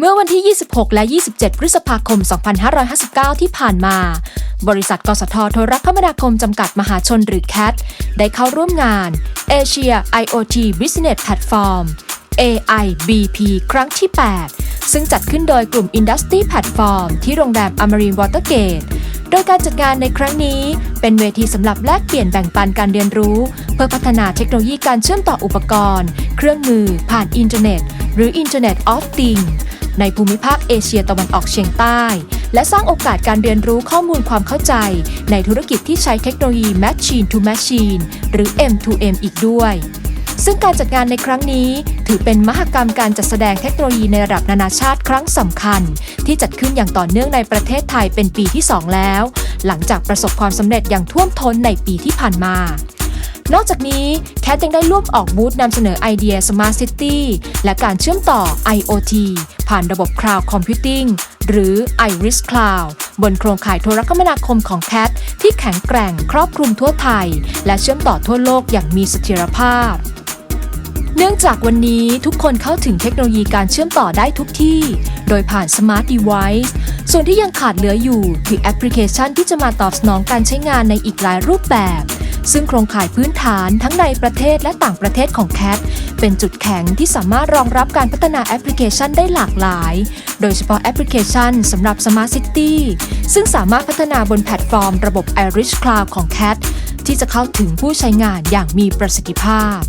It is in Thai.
เมื่อวันที่ 26 และ 27 พฤษภาคม 2559 ที่ผ่านมา บริษัท กสทโทรคมนาคม จำกัดมหาชนหรือ CAT ได้เข้าร่วมงาน Asia IoT Business Platform AIBP ครั้งที่ 8 ซึ่งจัดขึ้นโดยกลุ่ม Industry Platform ที่โรงแรม Amarin Watergate โดยการจัดงานในครั้งนี้ เป็นเวทีสำหรับแลกเปลี่ยนแบ่งปันการเรียนรู้ เพื่อพัฒนาเทคโนโลยีการเชื่อมต่ออุปกรณ์ เครื่องมือผ่านอินเทอร์เน็ต หรือ Internet of Things ในภูมิภาคเอเชียตะวันออกเฉียงใต้ และสร้างโอกาสการเรียนรู้ข้อมูลความเข้าใจ ในธุรกิจที่ใช้เทคโนโลยี Machine to Machine หรือ M2M อีกด้วยซึ่งการจัดงานในครั้งนี้ ถือเป็นมหกรรมการจัดแสดงเทคโนโลยีในระดับนานาชาติครั้งสำคัญ ที่จัดขึ้นอย่างต่อเนื่องในประเทศไทยเป็นปีที่ 2 แล้ว หลังจากประสบความสำเร็จอย่างท่วมท้นในปีที่ผ่านมา นอกจากนี้แคทยังได้ร่วมออกบูธนำเสนอไอเดีย Smart City และการเชื่อมต่อ IoT ผ่านระบบ Cloud Computing หรือ Iris Cloud บนโครงข่ายโทรคมนาคมของแคทที่แข็งแกร่งครอบคลุมทั่วไทย และเชื่อมต่อทั่วโลกอย่างมีเสถียรภาพ เนื่องจากวันนี้ทุกคนเข้าถึงเทคโนโลยีการเชื่อมต่อได้ทุกที่ โดยผ่าน Smart Device ส่วนที่ยังขาดเหลืออยู่คือแอปพลิเคชันที่จะมาตอบสนองการใช้งานในอีกหลายรูปแบบ ซึ่งโครงข่ายพื้นฐานทั้งในประเทศและต่างประเทศของ CAT เป็นจุดแข็งที่สามารถรองรับการพัฒนาแอปพลิเคชันได้หลากหลาย โดยเฉพาะแอปพลิเคชันสำหรับ Smart City ซึ่งสามารถพัฒนาบนแพลตฟอร์มระบบ Iris Cloud ของ CAT ที่จะเข้าถึงผู้ใช้งานอย่างมีประสิทธิภาพ